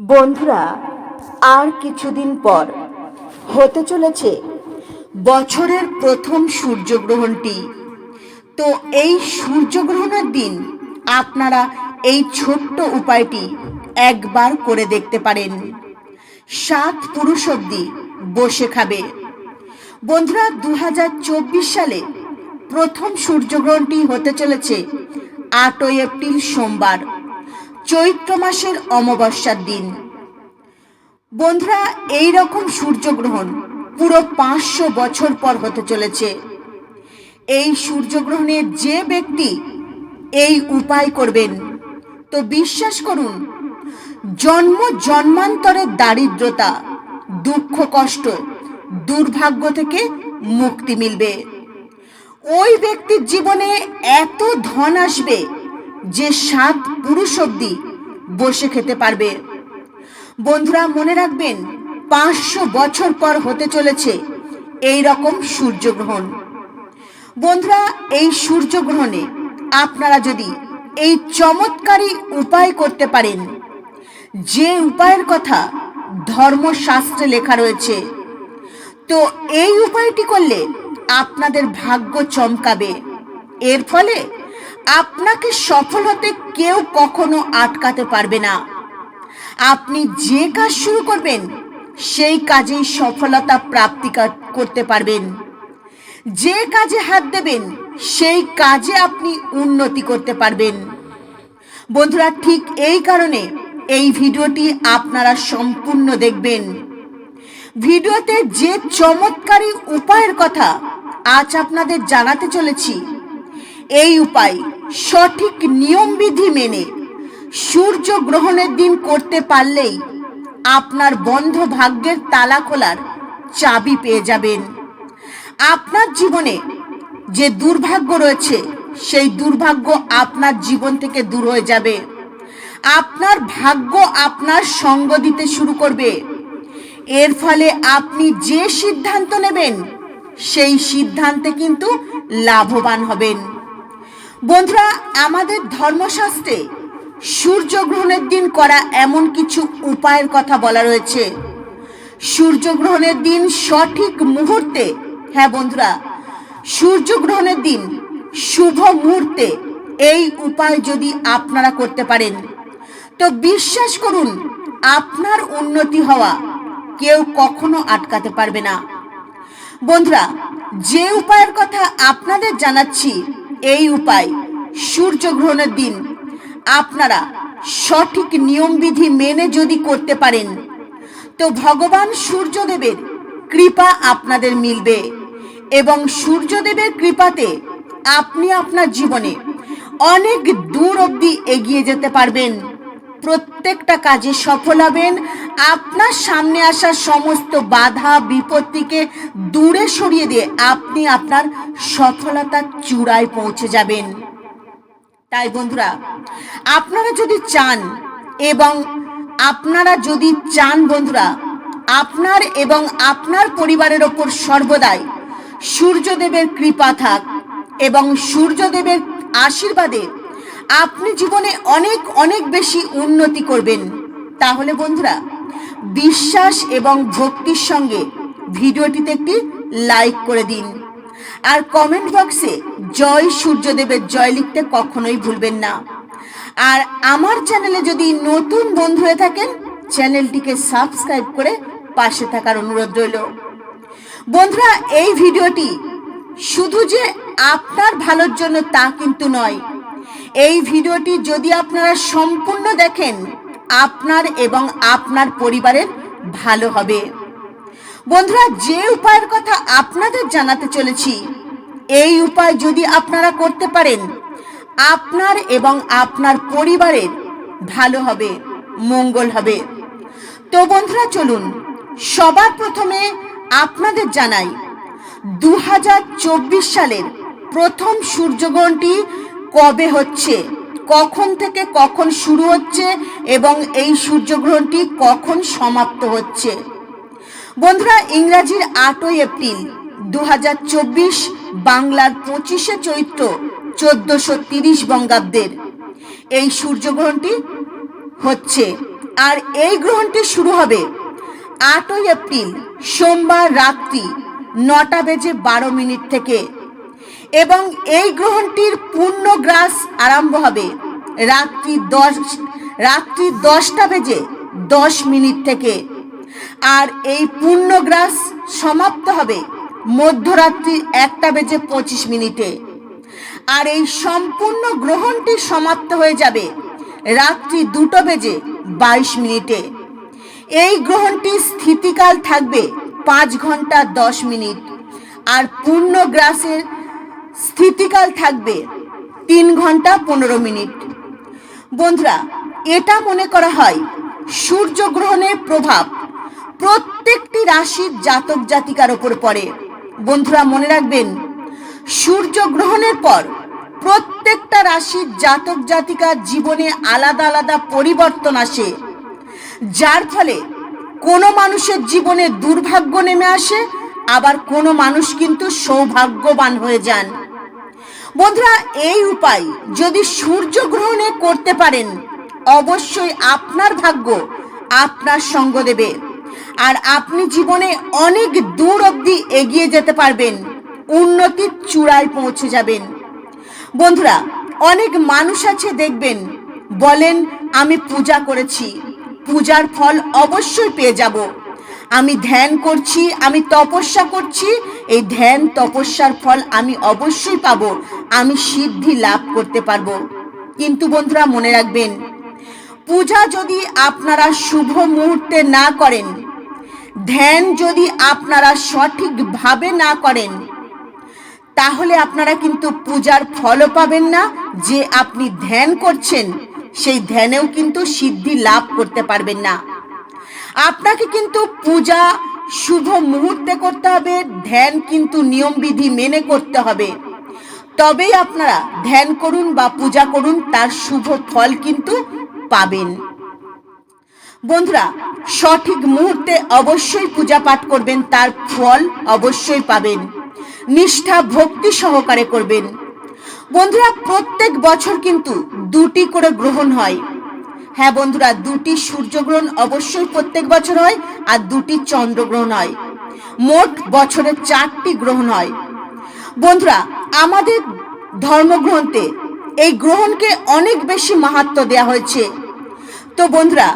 বন্ধুরা, আর কিছুদিন পর হতে চলেছে বছরের প্রথম সূর্যগ্রহণটি। তো এই সূর্যগ্রহণের দিন আপনারা এই ছোট্ট উপায়টি একবার করে দেখতে পারেন। সাত পুরুষ অব্দি বসে খাবে। বন্ধুরা দু হাজার চব্বিশ সালে প্রথম সূর্যগ্রহণটি হতে চলেছে আটই এপ্রিল সোমবার। চৈত্র মাসের অমাবস্যার দিন। বন্ধুরা এই রকম সূর্যগ্রহণ পুরো পাঁচশো বছর পর হতে চলেছে। এই সূর্যগ্রহণে যে ব্যক্তি এই উপায় করবেন, তো বিশ্বাস করুন, জন্ম জন্মান্তরের দারিদ্রতা, দুঃখ কষ্ট, দুর্ভাগ্য থেকে মুক্তি মিলবে। ওই ব্যক্তির জীবনে এত ধন আসবে যে সাত পুরুষ অব্দি বসে খেতে পারবে। বন্ধুরা, মনে রাখবেন, পাঁচশো বছর পর হতে চলেছে এই রকম সূর্যগ্রহণ। বন্ধুরা, এই সূর্যগ্রহণে আপনারা যদি এই চমৎকারী উপায় করতে পারেন, যে উপায়ের কথা ধর্মশাস্ত্রে লেখা রয়েছে, তো এই উপায়টি করলে আপনাদের ভাগ্য চমকাবে। এর ফলে আপনাকে সফল হতে কেউ কখনো আটকাতে পারবে না। আপনি যে কাজ শুরু করবেন, সেই কাজেই সফলতা প্রাপ্তি করতে পারবেন। যে কাজে হাত দেবেন, সেই কাজে আপনি উন্নতি করতে পারবেন। বন্ধুরা, ঠিক এই কারণে এই ভিডিওটি আপনারা সম্পূর্ণ দেখবেন। ভিডিওতে যে চমৎকারী উপায়ের কথা আজ আপনাদের জানাতে চলেছি এই উপায়, সঠিক নিয়মবিধি মেনে সূর্য গ্রহণের দিন করতে পারলেই আপনার বন্ধ ভাগ্যের তালা খোলার চাবি পেয়ে যাবেন। আপনার জীবনে যে দুর্ভাগ্য রয়েছে, সেই দুর্ভাগ্য আপনার জীবন থেকে দূর হয়ে যাবে। আপনার ভাগ্য আপনার সঙ্গ দিতে শুরু করবে। এর ফলে আপনি যে সিদ্ধান্ত নেবেন, সেই সিদ্ধান্তে কিন্তু লাভবান হবেন। বন্ধুরা, আমাদের ধর্মশাস্ত্রে সূর্যগ্রহণের দিন করা এমন কিছু উপায়ের কথা বলা রয়েছে। সূর্যগ্রহণের দিন সঠিক মুহূর্তে হ্যাঁ বন্ধুরা, সূর্যগ্রহণের দিন শুভ মুহূর্তে এই উপায় যদি আপনারা করতে পারেন, তো বিশ্বাস করুন, আপনার উন্নতি হওয়া কেউ কখনো আটকাতে পারবে না। বন্ধুরা, যে উপায়ের কথা আপনাদের জানাচ্ছি এই উপায়, সূর্যগ্রহণের দিন। আপনারা সঠিক নিয়মবিধি মেনে যদি করতে পারেন, তো ভগবান সূর্যদেবের কৃপা আপনাদের মিলবে এবং সূর্যদেবের কৃপাতে আপনি আপনার জীবনে অনেক দূর অবধি এগিয়ে যেতে পারবেন। প্রত্যেকটা কাজে সফল হবেন। আপনার সামনে আসা সমস্ত বাধা, বিপত্তিকে দূরে সরিয়ে দিয়ে আপনি আপনার সফলতার চূড়ায় পৌঁছে যাবেন। তাই বন্ধুরা, আপনারা যদি চান এবং আপনারা যদি চান বন্ধুরা, আপনার এবং আপনার পরিবারের ওপর সর্বদাই সূর্যদেবের কৃপা থাক এবং সূর্যদেবের আশীর্বাদে আপনি জীবনে অনেক অনেক বেশি উন্নতি করবেন। তাহলে বন্ধুরা, বিশ্বাস এবং ভক্তির সঙ্গে ভিডিওটিতে একটি লাইক করে দিন। আর কমেন্ট বক্সে জয় সূর্যদেবের জয় লিখতে কখনোই ভুলবেন না। আর আমার চ্যানেলে যদি নতুন বন্ধু হয়ে থাকেন, চ্যানেলটিকে সাবস্ক্রাইব করে পাশে থাকার অনুরোধ রইল। বন্ধুরা, এই ভিডিওটি শুধু যে আপনার ভালোর জন্য তা কিন্তু নয় এই ভিডিওটি যদি আপনারা সম্পূর্ণ দেখেন, আপনার এবং আপনার পরিবারের ভালো হবে। বন্ধুরা, যে উপায়ের কথা আপনাদের জানাতে চলেছি, এই উপায় যদি আপনারা করতে পারেন, আপনার এবং আপনার পরিবারের ভালো হবে, মঙ্গল হবে। তো বন্ধুরা, চলুন, সবার প্রথমে আপনাদের জানাই দু হাজার চব্বিশ সালের প্রথম সূর্যগ্রহণটি কবে হচ্ছে? কখন থেকে কখন শুরু হচ্ছে? এবং এই সূর্যগ্রহণটি কখন সমাপ্ত হচ্ছে? বন্ধুরা, ইংরাজির আটই এপ্রিল দু হাজার চব্বিশ, বাংলার পঁচিশে চৈত্র চোদ্দশো তিরিশ বঙ্গাব্দের। এই সূর্যগ্রহণটি হচ্ছে। আর এই গ্রহণটি শুরু হবে আটই এপ্রিল, সোমবার রাত্রি নটা বেজে বারো মিনিট থেকে। এবং এই গ্রহণটির পূর্ণ গ্রাস আরম্ভ হবে রাত্রি দশ, রাত্রি দশটা বেজে দশ মিনিট থেকে। আর এই পূর্ণগ্রাস সমাপ্ত হবে মধ্যরাত্রি একটা বেজে পঁচিশ মিনিটে। আর এই সম্পূর্ণ গ্রহণটি সমাপ্ত হয়ে যাবে রাত্রি দুটো বেজে বাইশ মিনিটে। এই গ্রহণটি স্থিতিকাল থাকবে পাঁচ ঘণ্টা দশ মিনিট। আর পূর্ণগ্রাসের স্থিতিকাল থাকবে তিন ঘণ্টা পনেরো মিনিট। বন্ধুরা, এটা মনে করা হয় সূর্যগ্রহণের প্রভাব প্রত্যেকটি রাশির জাতক জাতিকার ওপর পড়ে। বন্ধুরা, মনে রাখবেন, সূর্যগ্রহণের পর প্রত্যেকটা রাশির জাতক জাতিকার জীবনে আলাদা আলাদা পরিবর্তন আসে, যার ফলে কোনো মানুষের জীবনে দুর্ভাগ্য নেমে আসে, আবার কোনো মানুষ কিন্তু সৌভাগ্যবান হয়ে যান। বন্ধুরা, এই উপায় যদি সূর্যগ্রহণে করতে পারেন, অবশ্যই আপনার ভাগ্য আপনার সঙ্গ দেবে। আর আপনি জীবনে অনেক দূর অবধি এগিয়ে যেতে পারবেন, উন্নতির চূড়ায় পৌঁছে যাবেন। বন্ধুরা, অনেক মানুষ আছে দেখবেন, বলেন, আমি পূজা করেছি, পূজার ফল অবশ্যই পেয়ে যাব। আমি ধ্যান করছি, আমি তপস্যা করছি, এই ধ্যান তপস্যার ফল আমি অবশ্যই পাবো, আমি সিদ্ধি লাভ করতে পারব। কিন্তু বন্ধুরা মনে রাখবেন, পূজা যদি আপনারা শুভ মুহূর্তে না করেন, ধ্যান যদি আপনারা সঠিকভাবে না করেন, তাহলে আপনারা কিন্তু পূজার ফলও পাবেন না, যে আপনি ধ্যান করছেন, সেই ধ্যানেও কিন্তু সিদ্ধি লাভ করতে পারবেন না। আপনাকে কিন্তু পূজা শুভ মুহূর্তে করতে হবে, ধ্যান কিন্তু নিয়মবিধি মেনে করতে হবে। তবেই আপনারা ধ্যান করুন বা পূজা করুন, তার শুভ ফল কিন্তু পাবেন। বন্ধুরা, সঠিক মুহূর্তে অবশ্যই পূজা পাঠ করবেন, তার ফল অবশ্যই পাবেন। নিষ্ঠা, ভক্তি সহকারে করবেন। বন্ধুরা, প্রত্যেক বছর কিন্তু দুটি করে গ্রহণ হয়। হ্যাঁ বন্ধুরা, দুটি সূর্যগ্রহণ অবশ্যই প্রত্যেক বছর হয় আর দুটি চন্দ্রগ্রহণ হয়। মোট বছরে চারটি গ্রহণ হয়। বন্ধুরা, আমাদের ধর্মগ্রন্থে এই গ্রহণকে অনেক বেশি মাহাত্ম দেওয়া হয়েছে। তো বন্ধুরা,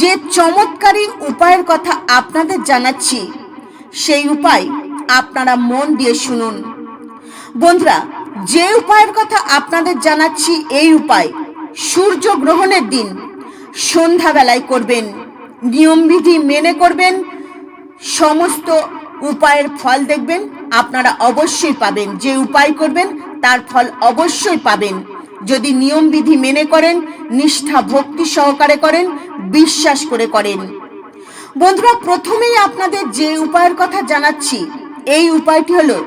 যে চমৎকারী উপায়ের কথা আপনাদের জানাচ্ছি, সেই উপায় আপনারা মন দিয়ে শুনুন। বন্ধুরা, যে উপায়ের কথা আপনাদের জানাচ্ছি, এই উপায় সূর্য গ্রহণের দিন। সন্ধ্যাবেলায় করবেন। নিয়মবিধি মেনে করবেন। সমস্ত উপায়ের ফল দেখবেন। আপনারা অবশ্যই পাবেন। যে উপায় করবেন, তার ফল অবশ্যই পাবেন। যদি নিয়মবিধি মেনে করেন, নিষ্ঠা, ভক্তি সহকারে করেন, বিশ্বাস করে করেন। বন্ধুরা, প্রথমেই আপনাদের যে উপায়ের কথা জানাচ্ছি, এই উপায়টি হলো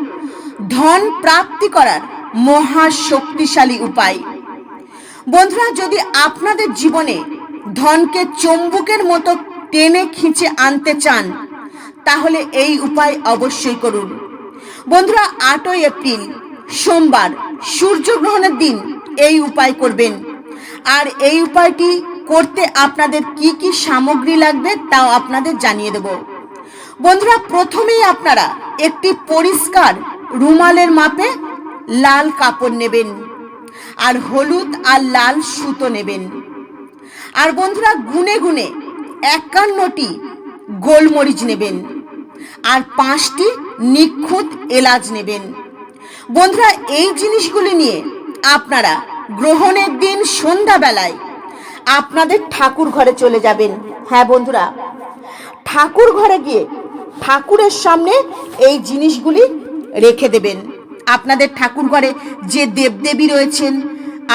ধন প্রাপ্তি করার মহা শক্তিশালী উপায়। বন্ধুরা, যদি আপনাদের জীবনে ধনকে চম্বুকের মতো টেনে খিঁচে আনতে চান, তাহলে এই উপায় অবশ্যই করুন। বন্ধুরা, আটই এপ্রিল, সোমবার, সূর্যগ্রহণের দিন, এই উপায় করবেন। আর এই উপায়টি করতে আপনাদের কি কি সামগ্রী লাগবে তাও আপনাদের জানিয়ে দেব। বন্ধুরা, প্রথমেই আপনারা একটি পরিষ্কার রুমালের মাপে লাল কাপড় নেবেন, আর হলুদ আর লাল সুতো নেবেন। আর বন্ধুরা গুনে গুনে একান্নটি গোলমরিচ নেবেন আর পাঁচটি নিখুঁত এলাচ নেবেন। বন্ধুরা, এই জিনিসগুলি নিয়ে আপনারা গ্রহণের দিন সন্ধ্যাবেলায় আপনাদের ঠাকুর ঘরে চলে যাবেন। হ্যাঁ বন্ধুরা, ঠাকুর ঘরে গিয়ে ঠাকুরের সামনে এই জিনিসগুলি রেখে দেবেন। আপনাদের ঠাকুর ঘরে যে দেবদেবী রয়েছেন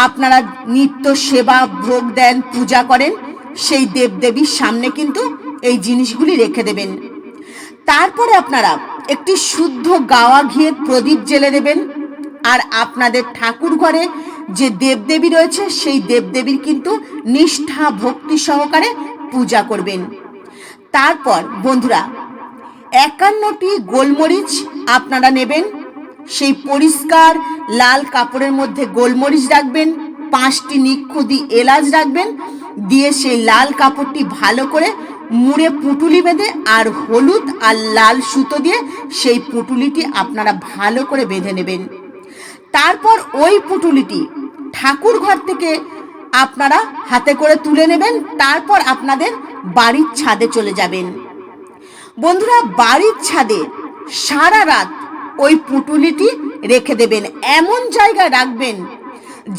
আপনারা নিত্য সেবা, ভোগ দেন, পূজা করেন, সেই দেবদেবীর সামনে কিন্তু এই জিনিসগুলি রেখে দেবেন। তারপরে আপনারা একটি শুদ্ধ গাওয়া ঘিয়ের প্রদীপ জেলে দেবেন। আর আপনাদের ঠাকুর ঘরে যে দেবদেবী রয়েছে, সেই দেবদেবীর কিন্তু নিষ্ঠা, ভক্তি সহকারে পূজা করবেন। তারপর বন্ধুরা, একান্নটি গোলমরিচ আপনারা নেবেন। সেই পরিষ্কার লাল কাপড়ের মধ্যে গোলমরিচ রাখবেন, পাঁচটি নিক্ষুদি এলাচ রাখবেন, দিয়ে সেই লাল কাপড়টি ভালো করে মুড়ে পুটুলি বেঁধে আর হলুদ আর লাল সুতো দিয়ে সেই পুটুলিটি আপনারা ভালো করে বেঁধে নেবেন। তারপর ওই পুটুলিটি ঠাকুর ঘর থেকে আপনারা হাতে করে তুলে নেবেন, তারপর আপনাদের বাড়ির ছাদে চলে যাবেন। বন্ধুরা, বাড়ির ছাদে সারা রাত ওই পুটুলিটি রেখে দেবেন। এমন জায়গায় রাখবেন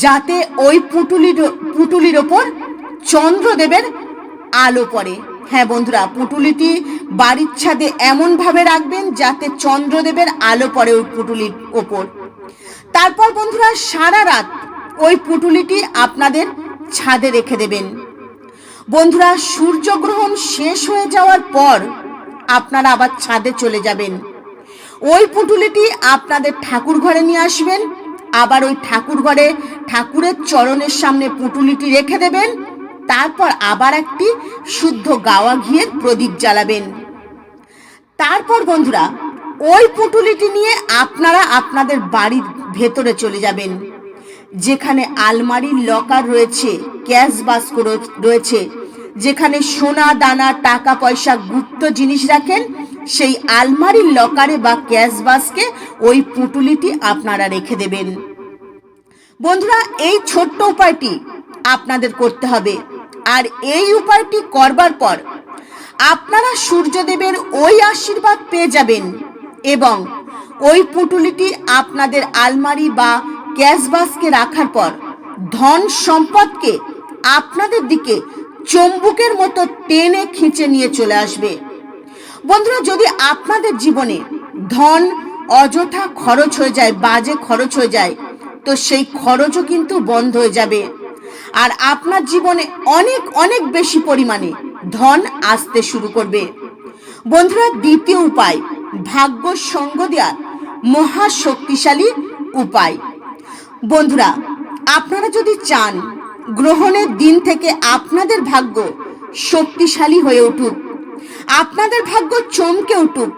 যাতে ওই পুটুলির পুটুলির ওপর চন্দ্রদেবের আলো পড়ে। হ্যাঁ বন্ধুরা, পুটুলিটি বাড়ির ছাদে এমনভাবে রাখবেন যাতে চন্দ্রদেবের আলো পড়ে ওই পুটুলির ওপর। তারপর বন্ধুরা, সারা রাত ওই পুটুলিটি আপনাদের ছাদে রেখে দেবেন। বন্ধুরা, সূর্যগ্রহণ শেষ হয়ে যাওয়ার পর আপনারা আবার ছাদে চলে যাবেন। ওই পুটুলিটি আপনাদের ঠাকুর ঘরে নিয়ে আসবেন, আবার ওই ঠাকুর ঘরে ঠাকুরের চরণের সামনে পুটুলিটি রেখে দেবেন, তারপর আবার একটি শুদ্ধ গাওয়া ঘিয়ের প্রদীপ জ্বালাবেন। তারপর বন্ধুরা, ওই পুটুলিটি নিয়ে আপনারা আপনাদের বাড়ির ভেতরে চলে যাবেন, যেখানে আলমারির লকার রয়েছে, ক্যাশ বাস্ক রয়ে- রয়েছে, যেখানে সোনা, দানা, টাকা, পয়সা, গুপ্ত জিনিস রাখেন সেই আলমারির লকারে বা ক্যাশ বাস্কে ওই পুটুলিটি আপনারা রেখে দেবেন। বন্ধুরা, এই ছোট্ট উপায়টি আপনাদের করতে হবে। আর এই উপায়টি করবার পর আপনারা সূর্যদেবের ওই আশীর্বাদ পেয়ে যাবেন এবং ওই পুটুলিটি আপনাদের আলমারি বা ক্যাশ বাস্কে রাখার পর ধন সম্পদকে আপনাদের দিকে চম্বুকের মতো টেনে খিঁচে নিয়ে চলে আসবে। বন্ধুরা, যদি আপনাদের জীবনে ধন অযথা খরচ হয়ে যায়, বাজে খরচ হয়ে যায়, তো সেই খরচও কিন্তু বন্ধ হয়ে যাবে। আর আপনার জীবনে অনেক অনেক বেশি পরিমাণে ধন আসতে শুরু করবে। বন্ধুরা, দ্বিতীয় উপায়, ভাগ্য সঙ্গ দেওয়ার মহা শক্তিশালী উপায়। বন্ধুরা, আপনারা যদি চান, গ্রহণের দিন থেকে আপনাদের ভাগ্য শক্তিশালী হয়ে উঠুক। আপনাদের ভাগ্য চমকে উঠুক।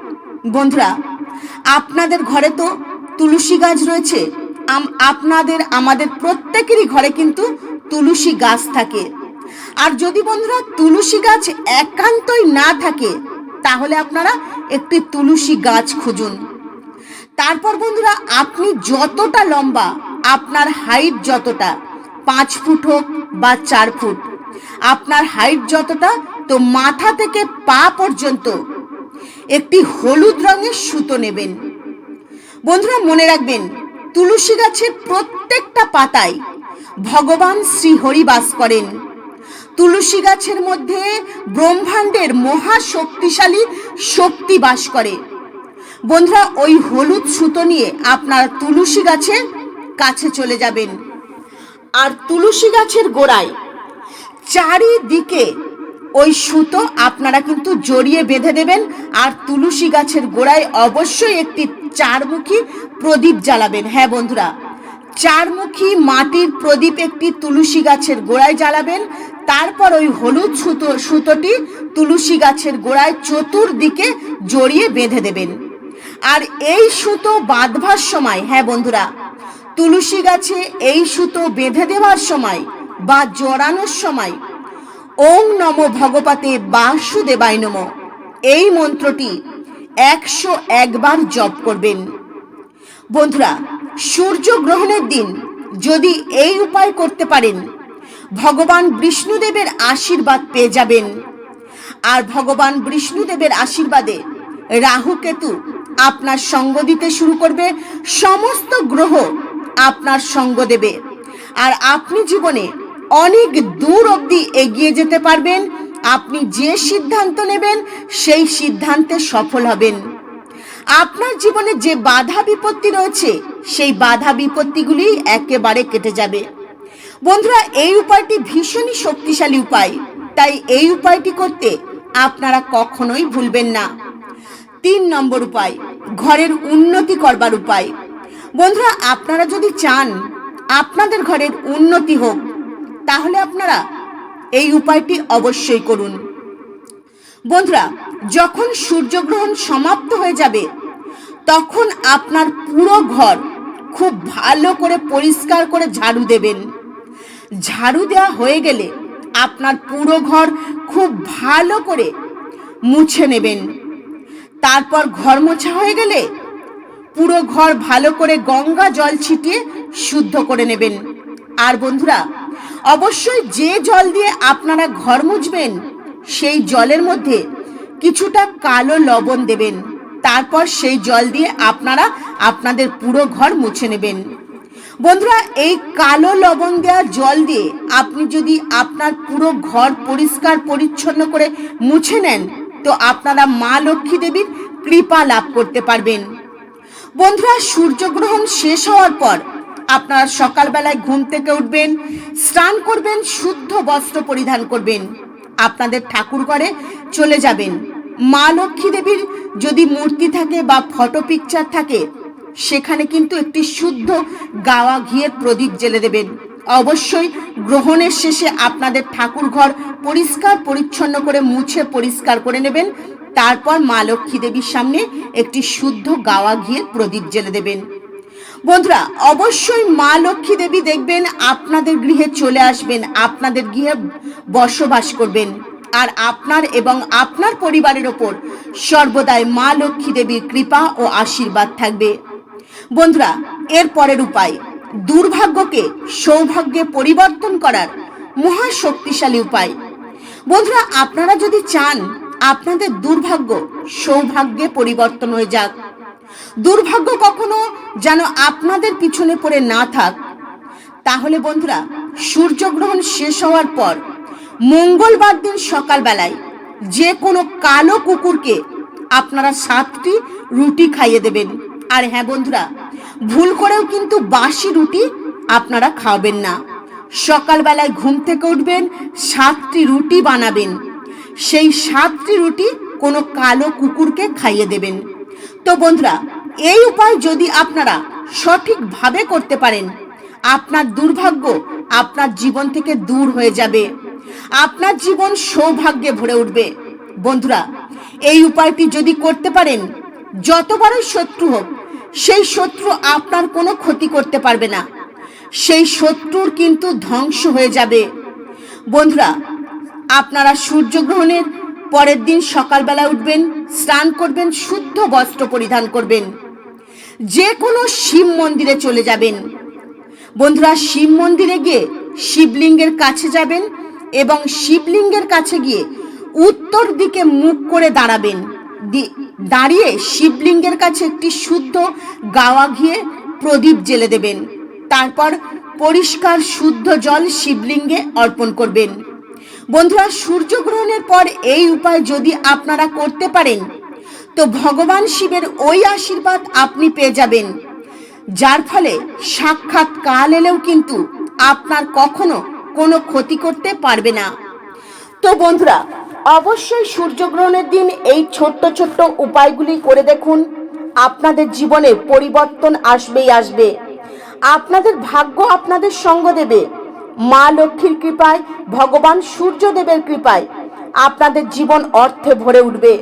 বন্ধুরা, আপনাদের ঘরে তো তুলসী গাছ রয়েছে। আপনাদের, আমাদের প্রত্যেকেরই ঘরে কিন্তু তুলসী গাছ থাকে। আর যদি বন্ধুরা তুলসী গাছ একান্তই না থাকে, তাহলে আপনারা একটি তুলসী গাছ খুঁজুন। তারপর বন্ধুরা, আপনি যতটা লম্বা, আপনার হাইট যতটা, পাঁচ ফুট হোক বা চার ফুট, আপনার হাইট যতটা তো মাথা থেকে পা পর্যন্ত একটি হলুদ রঙের সুতো নেবেন। বন্ধুরা, মনে রাখবেন, তুলসী গাছের প্রত্যেকটা পাতায় ভগবান শ্রীহরি বাস করেন। তুলসী গাছের মধ্যে ব্রহ্মাণ্ডের মহা শক্তিশালী শক্তি বাস করে। বন্ধুরা, ওই হলুদ সুতো নিয়ে আপনারা তুলসী গাছের কাছে চলে যাবেন। আর তুলসী গাছের গোড়ায় চারিদিকে ওই সুতো আপনারা কিন্তু জড়িয়ে বেঁধে দেবেন, আর তুলসী গাছের গোড়ায় অবশ্যই একটি চারমুখী প্রদীপ জ্বালাবেন। হ্যাঁ বন্ধুরা, চারমুখী মাটির প্রদীপ একটি তুলসী গাছের গোড়ায় জ্বালাবেন, তারপর ওই হলুদ সুতো, সুতোটি তুলসী গাছের গোড়ায় চতুর্দিকে জড়িয়ে বেঁধে দেবেন। আর এই সুতো বাঁধবার সময় হ্যাঁ বন্ধুরা, তুলসী গাছে এই সুতো বেঁধে দেওয়ার সময় বা জড়ানোর সময় ওং নম ভগবতে বাসুদেবায় নম। এই মন্ত্রটি একশো একবার জপ করবেন। বন্ধুরা, সূর্য গ্রহণের দিন যদি এই উপায় করতে পারেন, ভগবান বিষ্ণুদেবের আশীর্বাদ পেয়ে যাবেন। আর ভগবান বিষ্ণুদেবের আশীর্বাদে রাহু কেতু আপনার সঙ্গ দিতে শুরু করবে, সমস্ত গ্রহ আপনার সঙ্গ দেবে। আর আপনি জীবনে অনেক দূর অবধি এগিয়ে যেতে পারবেন। আপনি যে সিদ্ধান্ত নেবেন, সেই সিদ্ধান্তে সফল হবেন। আপনার জীবনে যে বাধা বিপত্তি রয়েছে, সেই বাধা বিপত্তিগুলি একেবারে কেটে যাবে। বন্ধুরা, এই উপায়টি ভীষণই শক্তিশালী উপায়। তাই এই উপায়টি করতে আপনারা কখনোই ভুলবেন না। তিন নম্বর উপায়, ঘরের উন্নতি করবার উপায়। বন্ধুরা, আপনারা যদি চান আপনাদের ঘরের উন্নতি হোক তাহলে আপনারা এই উপায়টি অবশ্যই করুন। বন্ধুরা, যখন সূর্যগ্রহণ সমাপ্ত হয়ে যাবে, তখন আপনার পুরো ঘর খুব ভালো করে পরিষ্কার করে ঝাড়ু দেবেন। ঝাড়ু দেওয়া হয়ে গেলে আপনার পুরো ঘর খুব ভালো করে মুছে নেবেন। তারপর ঘর মোছা হয়ে গেলে পুরো ঘর ভালো করে গঙ্গা জল ছিটিয়ে শুদ্ধ করে নেবেন। আর বন্ধুরা অবশ্যই যে জল দিয়ে আপনারা ঘর মুছবেন, সেই জলের মধ্যে কিছুটা কালো লবণ দেবেন। তারপর সেই জল দিয়ে আপনারা আপনাদের পুরো ঘর মুছে নেবেন। বন্ধুরা, এই কালো লবণ দেওয়া জল দিয়ে আপনি যদি আপনার পুরো ঘর পরিষ্কার পরিচ্ছন্ন করে মুছে নেন, তো আপনারা মা লক্ষ্মী দেবীর কৃপা লাভ করতে পারবেন। বন্ধুরা, সূর্যগ্রহণ শেষ হওয়ার পর আপনারা সকালবেলায় ঘুম থেকে উঠবেন, স্নান করবেন, শুদ্ধ বস্ত্র পরিধান করবেন। আপনাদের ঠাকুর ঘরে চলে যাবেন। মা লক্ষ্মী দেবীর যদি মূর্তি থাকে বা ফটো পিকচার থাকে, সেখানে কিন্তু একটি শুদ্ধ গাওয়া ঘিয়ের প্রদীপ জেলে দেবেন। অবশ্যই গ্রহণের শেষে আপনাদের ঠাকুর ঘর পরিষ্কার পরিচ্ছন্ন করে মুছে পরিষ্কার করে নেবেন। তারপর মা লক্ষ্মী দেবীর সামনে একটি শুদ্ধ গাওয়া ঘিয়ের প্রদীপ জেলে দেবেন। বন্ধুরা, অবশ্যই মা লক্ষ্মী দেবী দেখবেন, আপনাদের গৃহে চলে আসবেন, আপনাদের গৃহে বসবাস করবেন। আর আপনার এবং আপনার পরিবারের ওপর সর্বদাই মা লক্ষ্মী দেবীর কৃপা ও আশীর্বাদ থাকবে। বন্ধুরা, এর পরের উপায়, দুর্ভাগ্যকে সৌভাগ্যে পরিবর্তন করার মহা শক্তিশালী উপায়। বন্ধুরা, আপনারা যদি চান, আপনাদের দুর্ভাগ্য সৌভাগ্যে পরিবর্তন হয়ে যাক। দুর্ভাগ্য কখনো যেন আপনাদের পিছনে পড়ে না থাক। তাহলে বন্ধুরা, সূর্যগ্রহণ শেষ হওয়ার পর, মঙ্গলবার দিন সকালবেলায় যে কোনো কালো কুকুরকে আপনারা সাতটি রুটি খাইয়ে দেবেন। আর হ্যাঁ বন্ধুরা, ভুল করেও কিন্তু বাসি রুটি আপনারা খাওয়াবেন না। সকালবেলায় ঘুম থেকে উঠবেন, সাতটি রুটি বানাবেন। সেই সাতটি রুটি কোনো কালো কুকুরকে খাইয়ে দেবেন। তো বন্ধুরা, এই উপায় যদি আপনারা সঠিকভাবে করতে পারেন, আপনার দুর্ভাগ্য আপনার জীবন থেকে দূর হয়ে যাবে। আপনার জীবন সৌভাগ্যে ভরে উঠবে। বন্ধুরা, এই উপায়টি যদি করতে পারেন, যত বড়ই শত্রু হোক, সেই শত্রু আপনার কোনো ক্ষতি করতে পারবে না। সেই শত্রুর কিন্তু ধ্বংস হয়ে যাবে। বন্ধুরা, আপনারা সূর্যগ্রহণের পরের দিন সকালবেলা উঠবেন, স্নান করবেন, শুদ্ধ বস্ত্র পরিধান করবেন। যে কোনো শিব মন্দিরে চলে যাবেন। বন্ধুরা, শিব মন্দিরে গিয়ে শিবলিঙ্গের কাছে যাবেন এবং শিবলিঙ্গের কাছে গিয়ে উত্তর দিকে মুখ করে দাঁড়াবেন। দাঁড়িয়ে শিবলিঙ্গের কাছে একটি শুদ্ধ গাওয়া ঘিয়ে প্রদীপ জেলে দেবেন। তারপর পরিষ্কার শুদ্ধ জল শিবলিঙ্গে অর্পণ করবেন। বন্ধুরা, সূর্যগ্রহণের পর এই উপায় যদি আপনারা করতে পারেন, তো ভগবান শিবের ওই আশীর্বাদ আপনি পেয়ে যাবেন। যার ফলে সাক্ষাৎ কাল এলেও কিন্তু আপনার কখনো কোনো ক্ষতি করতে পারবে না। তো বন্ধুরা, অবশ্যই সূর্যগ্রহণের দিন এই ছোট্ট ছোট্ট উপায়গুলি করে দেখুন। আপনাদের জীবনে পরিবর্তন আসবেই আসবে। আপনাদের ভাগ্য আপনাদের সঙ্গ দেবে। মা লক্ষ্মীর কৃপায়, ভগবান সূর্যদেবের কৃপায় আপনাদের জীবন অর্থে ভরে উঠবে।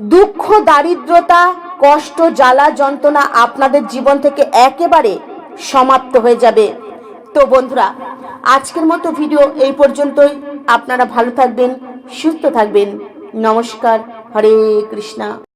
দুঃখ, দারিদ্রতা, কষ্ট, জ্বালা, যন্ত্রণা আপনাদের জীবন থেকে একেবারে সমাপ্ত হয়ে যাবে। তো বন্ধুরা, আজকের মতো ভিডিও এই পর্যন্তই। আপনারা ভালো থাকবেন, সুস্থ থাকবেন। নমস্কার, হরে কৃষ্ণা।